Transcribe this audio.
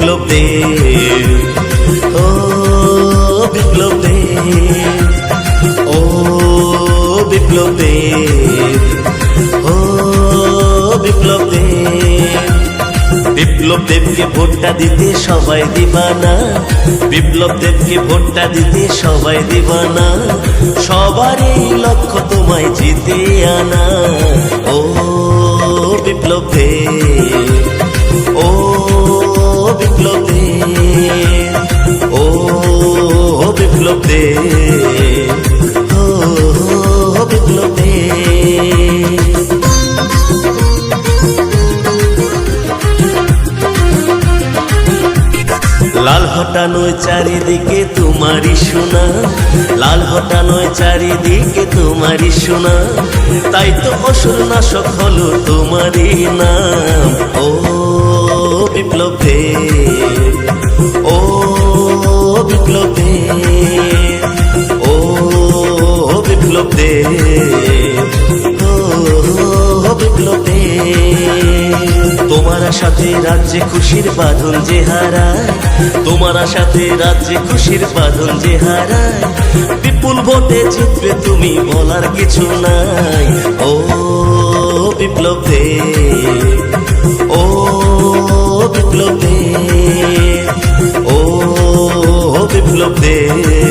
দে ও বিপ্লব। দে ও বিপ্লব। দে ও বিপ্লব। দে বিপ্লব দেবকে ভোটটা দিতে সবাই দিবানা। বিপ্লব দেবকে ভোটটা দিতে সবাই দিবানা। সবারই লক্ষ্য তোমায় জিতে আনা। ও বিপ্লব। দেব দেব ও বিপ্লব। লাল হটানোয় চারিদিকে তোমারই সোনা। লাল হটানোয় চারিদিকে তোমারই সোনা। তাই তো অসুর নাশক হলো তোমারই নাম। ও বিপ্লব ও বিপ্লব। তোমারা সাথে রাজ্যে খুশির বাঁধন যে হারায়। তোমার সাথে রাজ্যে খুশির বাঁধন যে হারায়। বিপুল ভোটে জিতবে তুমি বলার কিছু নাই। ও বিপ্লব দে ও বিপ্লব দে ও বিপ্লব। দে